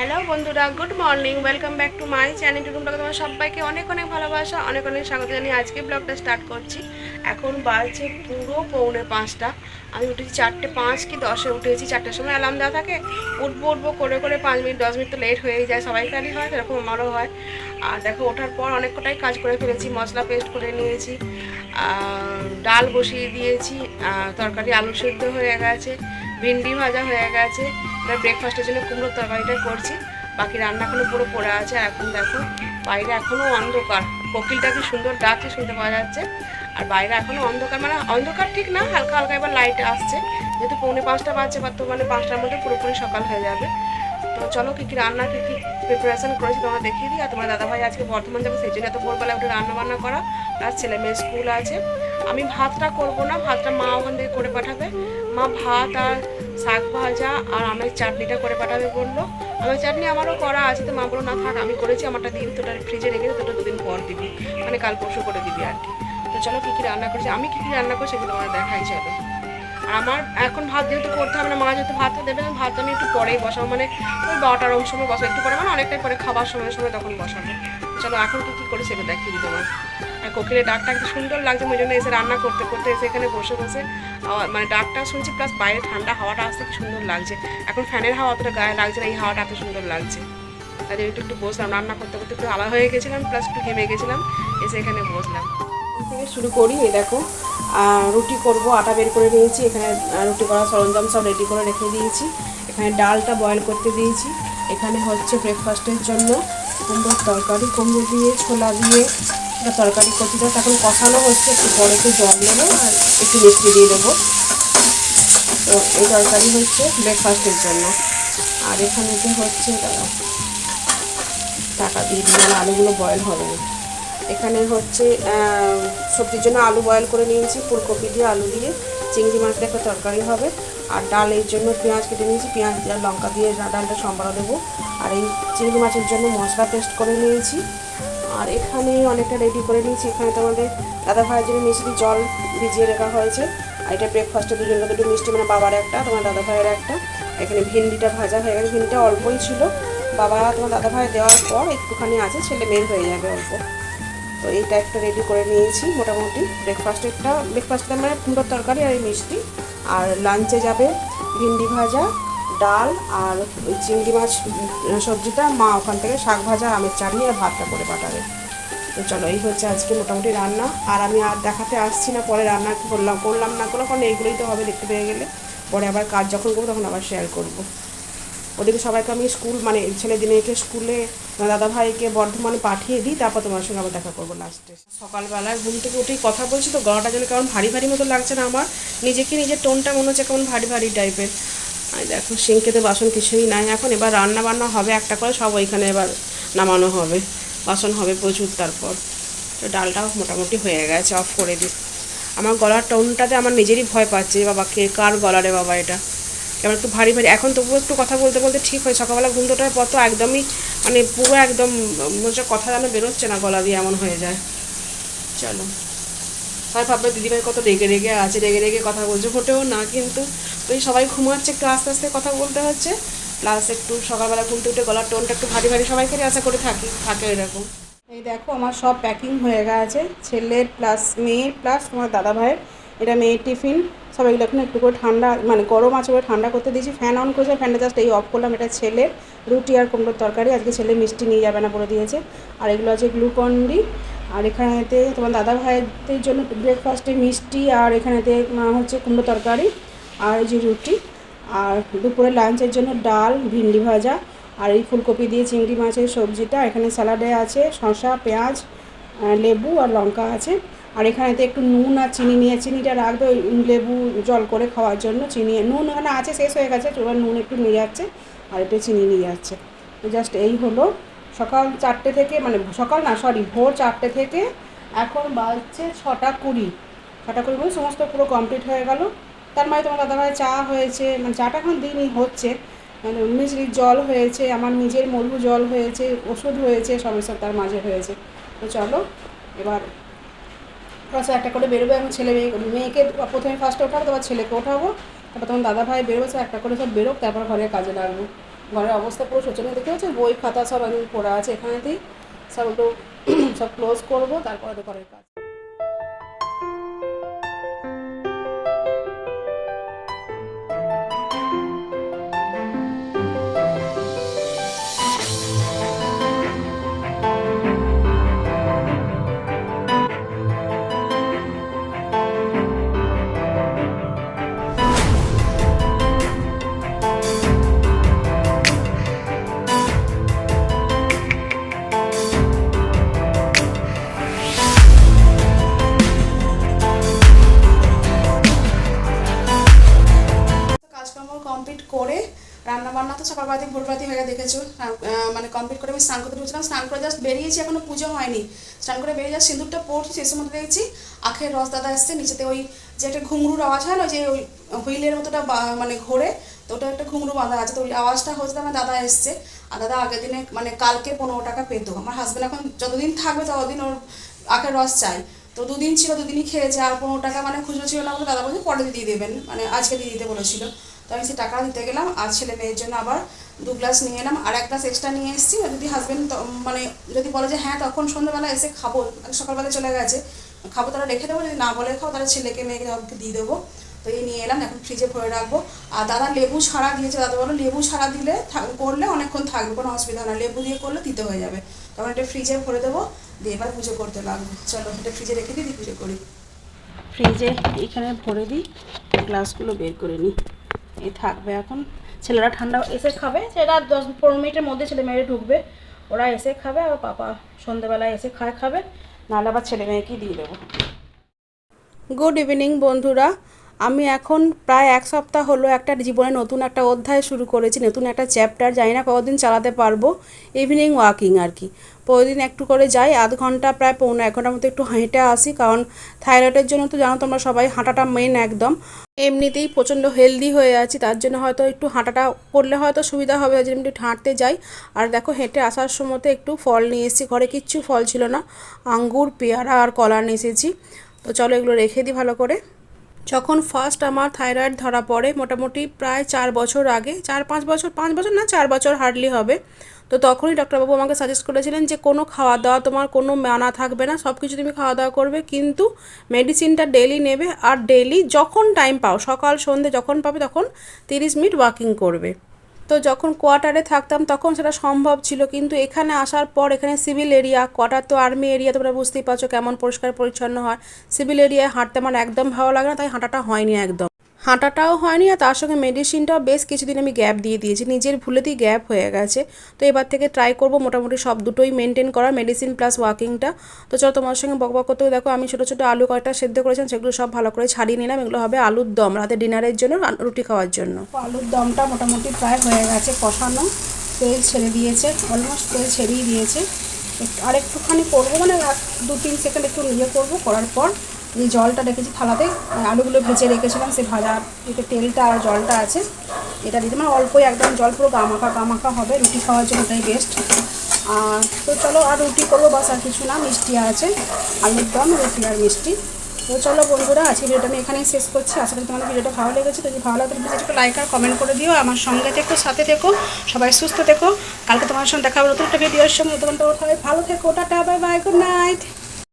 Hello বন্ধুরা, good morning, welcome back to my channel to ব্লগে তোমার সবাইকে অনেক অনেক ভালোবাসা, অনেক অনেক স্বাগত জানিয়ে আজকে ব্লগটা স্টার্ট করছি। এখন বাজছে পুরো পৌনে পাঁচটা। আমি উঠেছি চারটে পাঁচ কি দশে উঠেছি, চারটের সময় অ্যালার্ম দেওয়া থাকে। উঠবো উঠবো, করে করে পাঁচ মিনিট, দশ মিনিট তো লেট হয়েই যায় সবাইকারই হয়, সেরকম আমারও হয়। আর দেখো, ওঠার পর অনেক কটাই কাজ করে ফেলেছি, মশলা পেস্ট করে নিয়েছি ডাল বসিয়ে দিয়েছি তরকারি আলু সেদ্ধ হয়ে গেছে, ভিন্ডি ভাজা হয়ে গেছে এবার ব্রেকফাস্টের জন্য কুমড়োর তরকারিটা করছি। বাকি রান্না এখনও পুরো পড়ে আছে আর এখন দেখো, বাইরে এখনও অন্ধকার। কোকিলটা কি সুন্দর ডাকছে শুনতে পাওয়া যাচ্ছে। আর বাইরে এখনও অন্ধকার মানে অন্ধকার ঠিক না, হালকা হালকা এবার লাইট আসছে। যেহেতু পৌনে পাঁচটা বাজছে বা তো মানে পাঁচটার মধ্যে পুরোপুরি সকাল হয়ে যাবে। তো চলো কী কী রান্না, কী কী প্রিপারেশন করেছি তোমরা দেখিয়ে দিই। আর তোমার দাদাভাই আজকে বর্ধমান যাবে, সেই জন্য এত ভোরবেলা উঠে রান্না বান্না করা। প্লাস ছেলে মেয়ে স্কুল আছে। আমি ভাতটা করব না, ভাতটা মা ওখান থেকে করে পাঠাবে। মা ভাত আর শাক ভাজা আর আমের চাটনিটা করে পাঠাবে বলল। আমের চাটনি আমারও করা আছে তো, মা বলল, না থাক, আমি করেছি, আমারটা দিবি তোটা ফ্রিজে রেখে তোটা দুদিন পর দিবি। মানে কাল পরশু করে দিবি আর কি। তো চলো কী কী রান্না করেছি, আমি কী কী রান্না করি সেগুলো আমার দেখাই চলো। আর আমার এখন ভাত যেহেতু করতে হবে না, মা যেহেতু ভাতটা দেবে না ভাত আমি একটু পরেই বসাবো। মানে ওই বারোটার ওই সময় বসাবো, একটু পরে মানে অনেকটাই পরে খাবার সময় সময় তখন বসাবো। চলো, এখন কি কী করে সেটা দেখিয়ে তোমার। আর কোকিলের ডাকটা একটু সুন্দর লাগছে ওই জন্য এসে রান্না করতে করতে এসে এখানে বসে বসে মানে ডাকটা শুনছি প্লাস বাইরে ঠান্ডা হাওয়াটা আসতে কি সুন্দর লাগছে। এখন ফ্যানের হাওয়া অতটা গায়ে লাগছে না, এই হাওয়াটা এত সুন্দর লাগছে। তাদের একটু একটু বসলাম, রান্না করতে করতে একটু আলাদা হয়ে গেছিলাম প্লাস একটু ঘেমে গেছিলাম, এসে এখানে বসলাম। থেকে শুরু করি, এই দেখো। রুটি করব, আটা বের করে নিয়েছি, এখানে রুটি করার সরঞ্জাম সব রেডি করে রেখে দিয়েছি। এখানে ডালটা বয়েল করতে দিয়েছি। এখানে হচ্ছে ব্রেকফাস্টের জন্য কুমড়োর তরকারি, কুমড়ো দিয়ে ছোলা দিয়ে তরকারি দেবো এখন কষানো হচ্ছে, একটু পরে একটু জল দেবো আর একটু মিষ্টি দিয়ে দেবো। তো এই তরকারি হচ্ছে ব্রেকফাস্টের জন্য। আর এখানে এখানেতে হচ্ছে টাকা দিয়ে দিলাম আলুগুলো বয়েল হবে এখানে হচ্ছে সবজির জন্য আলু বয়েল করে নিয়েছি, ফুলকপি দিয়ে আলু দিয়ে। চিংড়ি মাছের একটা তরকারি হবে। আর ডালের জন্য পেঁয়াজ কেটে নিয়েছি। পেঁয়াজ আর লঙ্কা দিয়ে ডালটা সম্বারা দেবো। আর এই চিংড়ি মাছের জন্য মশলা পেস্ট করে নিয়েছি। আর এখানে অনেকটা রেডি করে নিয়েছি। এখানে তোমাদের দাদা ভাইয়ের জন্য মিষ্টি জল ভিজিয়ে রাখা হয়েছে। আর এটা ব্রেকফাস্টে দুজনকে দুটো মিষ্টি মানে বাবার একটা, তোমার দাদা ভাইয়ের একটা। এখানে ভেন্ডিটা ভাজা হয়ে গেছে। ভেন্ডিটা অল্পই ছিল। বাবা, তোমার দাদা ভাই দেওয়ার পর একটুখানি আছে, ছেলে মেয়ের হয়ে যাবে অল্প। তো এইটা একটা রেডি করে নিয়েছি মোটামুটি ব্রেকফাস্টেরটা ব্রেকফাস্টটা মানে কুমড়োর তরকারি আর এই মিষ্টি। আর লাঞ্চে যাবে ভিন্ডি ভাজা, ডাল আর ওই চিংড়ি মাছ সবজিটা মা ওখান থেকে শাক ভাজা, আমের চাটনি আর ভাতটা করে পাঠাবে। তো চলো, এই হচ্ছে আজকে মোটামুটি রান্না। আর আমি আর দেখাতে আসছি না, পরে রান্না করলাম করলাম না করলাম, কারণ এইগুলোই তো হবে দেখতে পেয়ে গেলে। পরে আবার কাজ যখন করব তখন আবার শেয়ার করব। ওদেরকে সবাইকে আমি স্কুল মানে ছেলে দিনেকে স্কুলে দাদা ভাইকে বর্ধমানে পাঠিয়ে দিই, তারপর তোমার সঙ্গে আবার দেখা করব লাস্টে সকালবেলায় ঘুম থেকে উঠেই কথা বলছি তো, গলাটা যেন কেমন ভারী ভারী মতো লাগছে না আমার। নিজেকে নিজের টোনটা মনে হচ্ছে কেমন ভারী ভারী টাইপের। দেখো, সিঙ্কেতে বাসন কিছুই নাই এখন, এবার রান্না বান্না হবে একটা করে, সব ওইখানে এবার নামানো হবে। বাসন হবে প্রচুর তারপর। তো ডালটাও মোটামুটি হয়ে গেছে অফ করে দিই। আমার গলার টোনটাতে আমার নিজেরই ভয় পাচ্ছে যে বাবা কে, কার গলা রে বাবা এটা? কেমন একটু ভারী ভারী। এখন তবুও একটু কথা বলতে বলতে ঠিক হয়। সকালবেলা ঘুম তোটার পর তো একদমই মানে পুরো একদম মনে কথা যেন বেরোচ্ছে না, গলা দিয়ে এমন হয়ে যায়। চলো। সবাই ভাববে দিদিভাই কত রেগে রেগে আছে, রেগে রেগে কথা বলছে। ফোটেও না, কিন্তু ওই সবাই ঘুমাচ্ছে, একটু আস্তে আস্তে কথা বলতে হচ্ছে। প্লাস একটু সকালবেলা ঘুম থেকে উঠে গলার টোনটা একটু ভারী ভারী সবাইকে আশা করে থাকি, থাকে এরকম। এই দেখো, আমার সব প্যাকিং হয়ে গেছে। ছেলের প্লাস মেয়ের প্লাস তোমার দাদা ভাইয়ের এটা মেয়ের টিফিন। সব এগুলো এখন একটু করে ঠান্ডা মানে গরম আছে বলে ঠান্ডা করতে দিয়েছি। ফ্যান অন করেছে, ফ্যানটা জাস্ট এই অফ করলাম। এটা ছেলের রুটি আর কুমড়োর তরকারি। আজকে ছেলে মিষ্টি নিয়ে যাবে না বলে দিয়েছে। আর এগুলো আছে গ্লুকন্ডি আর এখানেতে তোমার দাদা ভাইদের জন্য ব্রেকফাস্টে মিষ্টি আর এখানেতে হচ্ছে কুমড়ো তরকারি আর যে রুটি। আর দুপুরে লাঞ্চের জন্য ডাল, ভিন্ডি ভাজা আর এই ফুলকপি দিয়ে চিংড়ি মাছের সবজিটা। এখানে স্যালাডে আছে শসা, পেঁয়াজ লেবু আর লঙ্কা আছে। আর এখানেতে একটু নুন আর চিনি নিয়ে, চিনিটা রাখবে ওই লেবু জল করে খাওয়ার জন্য, চিনি, নুন এখানে আছে, শেষ হয়ে গেছে, এবার নুন একটু নিয়ে যাচ্ছে আর একটু চিনি নিয়ে যাচ্ছে। জাস্ট এই হলো। সকাল চারটে থেকে মানে সকাল না সরি ভোর চারটে থেকে এখন বাজছে ছটা কুড়ি। ছটা কুড়ি মানে সমস্ত পুরো কমপ্লিট হয়ে গেল। তার মানে তোমার দাদাভাই চা হয়েছে মানে চাটা এখন দিনই হচ্ছে। মানে মিছরির জল হয়েছে, আমার নিজের মধু জল হয়েছে, ওষুধ হয়েছে সব তার মাঝে হয়েছে। তো চলো, এবার বাস একটা করে বেরোবে এখন ছেলে মেয়ে, মেয়েকে প্রথমে ফার্স্টে ওঠাবো, তারপর ছেলেকে ওঠাবো, তারপর তখন দাদা ভাই বেরোবে সে একটা করে সব বেরোক, তারপর ঘরে কাজে লাগবো। ঘরের অবস্থা পুরো শোচনীয়। দেখতে পাচ্ছি বই খাতা সব একদম পড়া আছে এখানেতেই। সব একটু সব ক্লোজ করব, তারপরে তো ঘরের কাজ। রান্না বান্না তো সকালবেলাতে ভোরবেলাতে হয়ে গেছে দেখেছ মানে কমপ্লিট করে আমি স্নান করতে ঢুকছিলাম স্নান করে জাস্ট বেরিয়েছি, এখনও পুজো হয়নি। স্নান করে বেরিয়ে জাস্ট সিঁদুরটা পড়ছি সেই সময় দেখছি আখের রস দাদা এসছে, নিচেতে ওই যে একটা ঘুঙরুর আওয়াজ হয় না যে ওই হুইলের মতোটা মানে ঘোরে, তো ওটা একটা ঘুঙরু বাঁধা আছে, তো ওই আওয়াজটা হচ্ছে আমার দাদা এসছে। আর দাদা আগের দিনে মানে কালকে পনেরো টাকা পেতো। আমার হাজব্যান্ড এখন যতদিন থাকবে ততদিন ওর আখের রস চাই। তো দুদিন ছিল, দুদিনই খেয়েছে, আর পনেরো টাকা মানে খুচরো ছিল না বলে দাদা বলছে পরে দিয়ে দেবেন মানে আজকে দিয়ে দিতে বলেছিল। তো আমি সেই টাকা দিতে গেলাম, আর ছেলে মেয়ের জন্য আবার দু গ্লাস নিয়ে এলাম, আর এক গ্লাস এক্সট্রা নিয়ে এসেছি। যদি হাজব্যান্ড মানে যদি বলে যে হ্যাঁ তখন সন্ধ্যাবেলা এসে খাব মানে সকালবেলা চলে গেছে, খাব তারা রেখে দেবো, যদি না বলে খাও, তাহলে ছেলেকে, মেয়েকে সবকে দিয়ে দেবো। তো এই নিয়ে এলাম, এখন ফ্রিজে ভরে রাখব। আর দাদা লেবু ছাড়া দিয়েছে, দাদা বলো লেবু ছাড়া দিলে করলে অনেকক্ষণ থাকবে, কোনো অসুবিধা না, লেবু দিয়ে করলে দিতে হয়ে যাবে। তখন এটা ফ্রিজে ভরে দেবো, দিয়ে এবার পুজো করতে লাগবে। চলো, এটা ফ্রিজে রেখে দিই পুজো করি। ফ্রিজে এখানে ভরে দিই, গ্লাসগুলো বের করে নিই। এই থাকবে। এখন ছেলেরা ঠান্ডা এসে খাবে। সেটা দশ পনেরো মিনিটের মধ্যে ছেলে মেয়েরা ঢুকবে। ওরা এসে খাবে আর পাপা সন্ধেবেলায় এসে খায়, খাবে। নাহলে আবার ছেলে মেয়েকেই দিয়ে দেবো। গুড ইভিনিং বন্ধুরা। আমি এখন প্রায় এক সপ্তাহ হলো একটা জীবনে নতুন একটা অধ্যায় শুরু করেছি, নতুন একটা চ্যাপ্টার জানি না কতদিন চালাতে পারব। ইভিনিং ওয়াকিং আর কি। প্রতিদিন একটু করে যাই, আধ ঘণ্টা প্রায় পৌনে এক ঘণ্টার মতো একটু হেঁটে আসি, কারণ থাইরয়েডের জন্য তো জানো তোমরা সবাই হাঁটাটা মেন একদম। এমনিতেই প্রচণ্ড হেলদি হয়ে আছি, তার জন্য হয়তো একটু হাঁটাটা করলে হয়তো সুবিধা হবে জন্য একটু হাঁটতে যাই। আর দেখো হেঁটে আসার সময়তে একটু ফল নিয়ে এসেছি, ঘরে কিচ্ছু ফল ছিল না, আঙ্গুর, পেয়ারা আর কলা নিয়ে এসেছি। তো চলো এগুলো রেখে দিই ভালো করে। যখন ফার্স্ট আমার থাইরয়েড ধরা পড়ে, মোটামুটি প্রায় চার বছর আগে, চার, পাঁচ বছর পাঁচ বছর না, চার বছর হার্ডলি হবে। তো তখনই ডক্টরবাবু আমাকে সাজেস্ট করেছিলেন যে, কোনো খাওয়া দাওয়া তোমার কোনো মানা থাকবে না সব কিছু তুমি খাওয়া দাওয়া করবে, কিন্তু মেডিসিনটা ডেলি নেবে, আর ডেলি যখন টাইম পাও, সকাল সন্ধে যখন পাবে, তখন তিরিশ মিনিট ওয়াকিং করবে। তো যখন কোয়ার্টারে থাকতাম তখন সেটা সম্ভব ছিল, কিন্তু এখানে আসার পর এখানে সিভিল এরিয়া, কোয়ার্টার তো আর্মি এরিয়া, তোমরা বুঝতেই পারছ কেমন পরিষ্কার পরিচ্ছন্ন হয়। সিভিল এরিয়ায় হাঁটতে আমার একদম ভালো লাগে না, তাই হাঁটাটা হয়নি একদম। হাঁটাটাও হয়নি আর তার সঙ্গে মেডিসিনটাও বেশ কিছুদিন আমি গ্যাপ দিয়ে দিয়েছি। নিজের ভুলেতেই গ্যাপ হয়ে গেছে। তো এবার থেকে ট্রাই করব মোটামুটি সব দুটোই মেনটেন করা মেডিসিন প্লাস ওয়াকিংটা তো চলো তোমার সঙ্গে বকবক করতে দেখো, আমি ছোটো ছোটো আলু কয়েকটা সেদ্ধ করেছিলাম সেগুলো সব ভালো করে ছাড়িয়ে নিলাম। এগুলো হবে আলুর দম রাতে ডিনারের জন্য রুটি খাওয়ার জন্য। আলুর দমটা মোটামুটি প্রায় হয়ে গেছে কষানো। তেল ছেড়ে দিয়েছে অলমোস্ট তেল ছেড়েই দিয়েছে। আর একটুখানি করব মানে দু তিন সেকেন্ড একটু ইয়ে করব, করার পর এই জলটা রেখেছি থালাতে আলুগুলো ভেজে রেখেছিলাম সেই ভাজা এতে তেলটা আর জলটা আছে, এটা দিতে মানে অল্পই একদম জল, পুরো গামাখা গামাখা হবে, রুটি খাওয়ার জন্য ওটাই বেস্ট আর তো চলো আর রুটি করব, বাস আর কিছু না, মিষ্টি আছে, আলুর দম, রুটি আর মিষ্টি। তো চলো বন্ধুরা আজকে ভিডিওটা আমি এখানেই শেষ করছি, আশা করি তোমাদের ভিডিওটা ভালো লেগেছে যদি ভালো লাগে প্লিজ একটু লাইক আর কমেন্ট করে দিও আমার সঙ্গে থেকো, সাথে থেকো, সবাই সুস্থ থেকো। কালকে তোমার সঙ্গে দেখা হবে নতুন একটা ভিডিওর সঙ্গে সবাই ভালো থেকো, tata bye bye good night